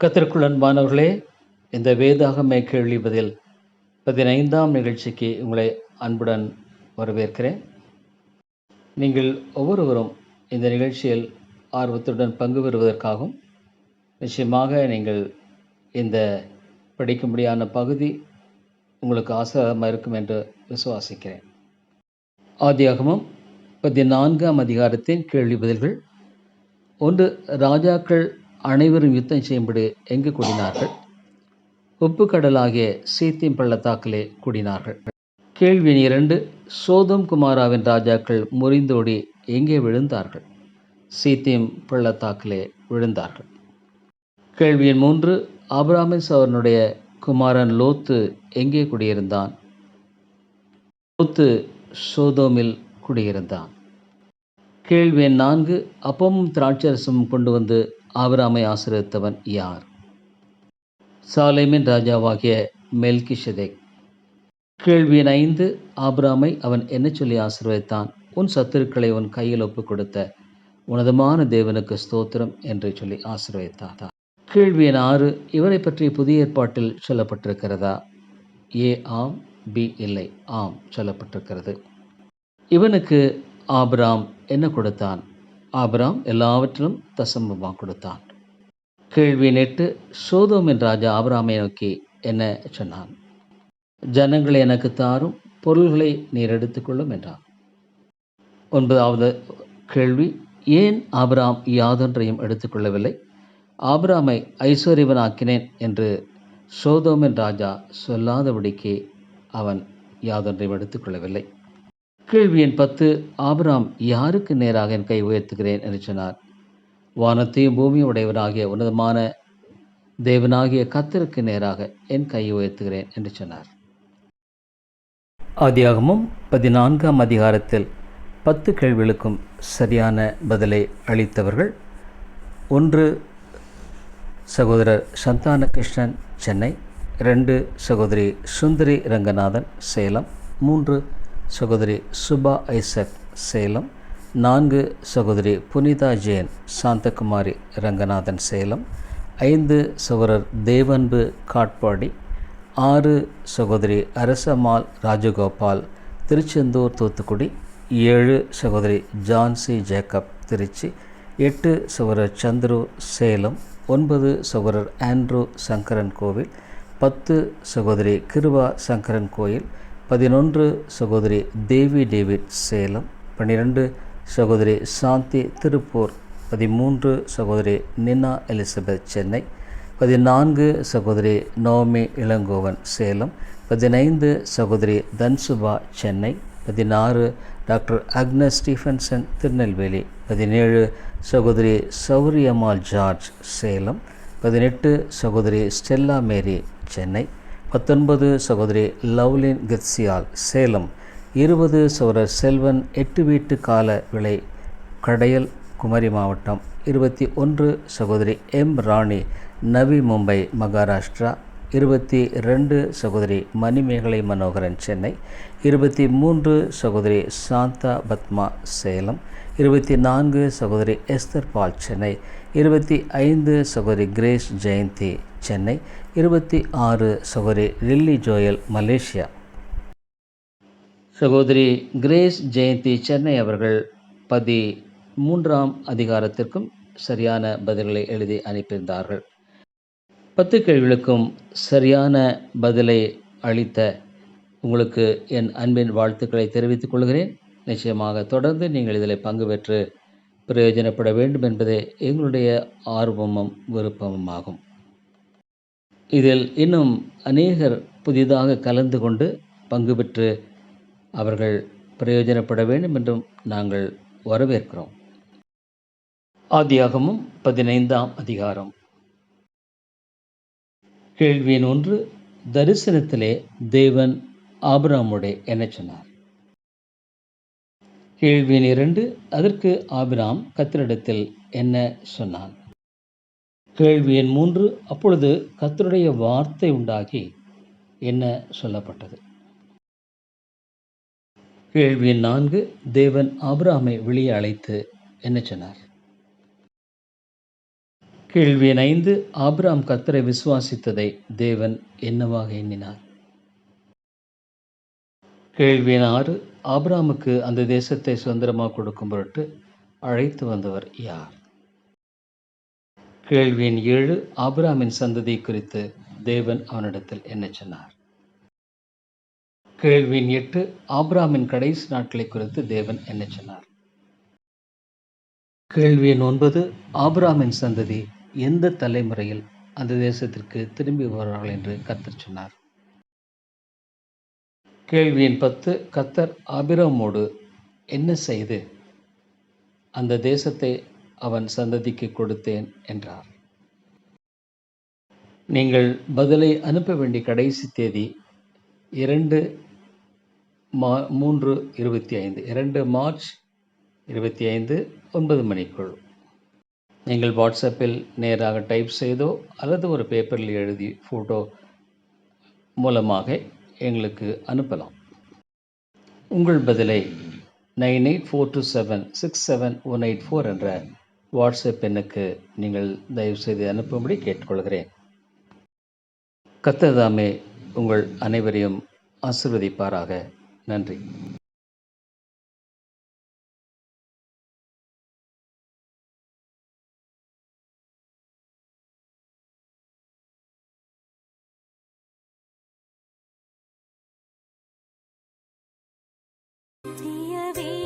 கத்திற்குள் அன்பானவர்களே இந்த வேதாகமே கேள்வி பதினைந்தாம் நிகழ்ச்சிக்கு உங்களை அன்புடன் வரவேற்கிறேன். நீங்கள் ஒவ்வொருவரும் இந்த நிகழ்ச்சியில் ஆர்வத்துடன் பங்கு பெறுவதற்காகவும் நிச்சயமாக நீங்கள் இந்த படிக்கும்படியான பகுதி உங்களுக்கு ஆசிரியமாக இருக்கும் என்று விசுவாசிக்கிறேன். ஆதியாகமும் பதினான்காம் அதிகாரத்தின் கேள்வி பதில்கள். ஒன்று ராஜாக்கள் அனைவரும் யுத்தம் செய்யும்படி எங்கு கூடினார்கள்? உப்பு கடலாகிய சீத்திம் பள்ளத்தாக்கிலே கூடினார்கள். கேள்வி இரண்டு சோதம் குமாராவின் ராஜாக்கள் முறிந்தோடி எங்கே விழுந்தார்கள்? சீத்திம் பள்ளத்தாக்கிலே விழுந்தார்கள். கேள்வி மூன்று ஆபிராமிஸ் அவனுடைய குமாரன் லோத்து எங்கே குடியிருந்தான்? லோத்து சோதோமில் குடியிருந்தான். கேள்வி எண் நான்கு அப்பமும் திராட்சரசமும் கொண்டு வந்து ஆபிராமை ஆசிரியத்தவன் யார்? சாலைமின் ராஜாவாகிய மெல்கிஷதேக். கேள்வி எண் ஐந்து ஆபிராமை அவன் என்ன சொல்லி ஆசிர்வதித்தான்? உன் சத்துருக்களை உன் கையில் ஒப்பு கொடுத்த உனதமான தேவனுக்கு ஸ்தோத்திரம் என்று சொல்லி ஆசீர்வதித்தான் கேள்வி எண் ஆறு இவரை பற்றி புதிய ஏற்பாட்டில் சொல்லப்பட்டிருக்கிறதா? ஏ ஆம் பி இல்லை ஆம் சொல்லப்பட்டிருக்கிறது. இவனுக்கு ஆபிராம் என்ன கொடுத்தான்? ஆபிராம் எல்லாவற்றிலும் தசம்பமாக கொடுத்தான். கேள்வி நேற்று சோதோமின் ராஜா ஆபிராமை நோக்கி என்ன சொன்னான்? ஜனங்களை எனக்கு தாரும் பொருள்களை நீர் எடுத்துக்கொள்ளும் என்றான். ஒன்பதாவது கேள்வி ஏன் ஆபிராம் யாதொன்றையும் எடுத்துக்கொள்ளவில்லை ஆபிராமை ஐஸ்வர்யவனாக்கினேன் என்று சோதோமின் ராஜா சொல்லாதபடிக்கு அவன் யாதொன்றையும் எடுத்துக்கொள்ளவில்லை கேள்வி எண் பத்து ஆபராம் யாருக்கு நேராக என் கை உயர்த்துகிறேன் என்று சொன்னார். வானத்தையும் பூமியும் உடையவனாகிய உன்னதமான தேவனாகிய கத்தருக்கு நேராக என் கையை உயர்த்துகிறேன் என்று சொன்னார். ஆதியாகமும் பதினான்காம் அதிகாரத்தில் பத்து கேள்விகளுக்கும் சரியான பதிலை அளித்தவர்கள் ஒன்று சகோதரர் சந்தான கிருஷ்ணன் சென்னை ரெண்டு சகோதரி சுந்தரி ரங்கநாதன் சேலம் மூன்று சகோதரி சுபா ஐசக் சேலம் நான்கு சகோதரி புனிதா ஜெயன் சாந்தகுமாரி ரங்கநாதன் சேலம் ஐந்து சகோதரர் தேவன்பு காட்பாடி ஆறு சகோதரி அரசம்மாள் ராஜகோபால் திருச்செந்தூர் தூத்துக்குடி ஏழு சகோதரி ஜான்சி ஜேக்கப் திருச்சி எட்டு சகோதரர் சந்துரு சேலம் ஒன்பது சகோதரர் ஆண்ட்ரூ சங்கரன் கோவில் பத்து சகோதரி கிருபா சங்கரன் கோயில் பதினொன்று சகோதரி தேவி டேவிட் சேலம் பன்னிரெண்டு சகோதரி சாந்தி திருப்பூர் பதிமூன்று சகோதரி நினா எலிசபெத் சென்னை பதினான்கு சகோதரி நவமி இளங்கோவன் சேலம் பதினைந்து சகோதரி தன்சுபா சென்னை பதினாறு டாக்டர் அக்னஸ் ஸ்டீஃபன்சன் திருநெல்வேலி பதினேழு சகோதரி சௌரியம்மாள் ஜார்ஜ் சேலம் பதினெட்டு சகோதரி ஸ்டெல்லா மேரி சென்னை பத்தொன்பது சகோதரி லவ்லின் கெட்சியால் சேலம் இருபது சகோதரர் செல்வன் எட்டு வீட்டு கால விலை கடையல் குமரி மாவட்டம். இருபத்தி ஒன்று சகோதரி எம் ராணி நவி மும்பை மகாராஷ்டிரா. இருபத்தி ரெண்டு சகோதரி மணிமேகலை மனோகரன் சென்னை. இருபத்தி மூன்று சகோதரி சாந்தா பத்மா சேலம். இருபத்தி நான்கு சகோதரி எஸ்தர் பால் சென்னை. இருபத்தி ஐந்து சகோதரி கிரேஸ் ஜெயந்தி சென்னை. இருபத்தி ஆறு சகோதரி லில்லி ஜோயல் மலேசியா. சகோதரி கிரேஸ் ஜெயந்தி சென்னை அவர்கள் பதி மூன்றாம் அதிகாரத்திற்கும் சரியான பதில்களை எழுதி அனுப்பியிருந்தார்கள். பத்து கேள்விகளுக்கும் சரியான பதிலை அளித்த உங்களுக்கு என் அன்பின் வாழ்த்துக்களை தெரிவித்துக் கொள்கிறேன். நிச்சயமாக தொடர்ந்து நீங்கள் இதில் பங்கு பெற்று பிரயோஜனப்பட வேண்டும் என்பதே எங்களுடைய ஆர்வமும் விருப்பமும் ஆகும் இதில் இன்னும் அநேகர் புதிதாக கலந்து கொண்டு பங்கு பெற்று அவர்கள் பிரயோஜனப்பட வேண்டும் என்றும் நாங்கள் வரவேற்கிறோம். ஆதியாகமும் பதினைந்தாம் அதிகாரம். கேள்வியின் ஒன்று தரிசனத்திலே தேவன் ஆபிராமுடைய என சொன்னார். கேள்வியின் இரண்டு அதற்கு ஆபிராம் கத்தரிடத்தில் என்ன சொன்னான்? கேள்வி எண் மூன்று அப்பொழுது கத்தருடைய வார்த்தை உண்டாகி என்ன சொல்லப்பட்டது? கேள்வி எண் நான்கு தேவன் ஆபிராமை வெளியே அழைத்து என்ன சொன்னார்? கேள்வி எண் ஐந்து ஆபிராம் கத்தரை விசுவாசித்ததை தேவன் என்னவாக எண்ணினார்? கேள்வி ஆறு ஆப்ராமுக்கு அந்த தேசத்தை சுதந்திரமாக கொடுக்கும் பொருட்டு அழைத்து வந்தவர் யார்? கேள்வியின் ஏழு ஆப்ராமின் சந்ததி குறித்து தேவன் அவனிடத்தில் என்ன சொன்னார்? கேள்வி எட்டு ஆப்ராமின் கடைசி நாட்களை குறித்து தேவன் என்ன சொன்னார்? கேள்வியின் ஒன்பது ஆப்ராமின் சந்ததி எந்த தலைமுறையில் அந்த தேசத்திற்கு திரும்பி வருவார்கள் என்று கத்தர் சொன்னார்? கேள்வியின் பத்து கத்தர் ஆபிராமோடு என்ன செய்து? அந்த தேசத்தை அவன் சந்ததிக்கு கொடுத்தேன் என்றார். நீங்கள் பதிலை அனுப்ப வேண்டிய கடைசி தேதி இரண்டு மா மூன்று இருபத்தி ஐந்து இரண்டு மார்ச் இருபத்தி ஐந்து ஒன்பது மணிக்குள். நீங்கள் வாட்ஸ்அப்பில் நேராக டைப் செய்தோ அல்லது ஒரு பேப்பரில் எழுதி ஃபோட்டோ மூலமாக எங்களுக்கு அனுப்பலாம். உங்கள் பதிலை nine eight four two seven six seven one eight four என்ற வாட்ஸ்அப் எண்ணுக்கு நீங்கள் தயவுசெய்து அனுப்பும்படி கேட்டுக்கொள்கிறேன். கத்ததாமே உங்கள் அனைவரையும் ஆசிர்வதிப்பாராக. நன்றி. be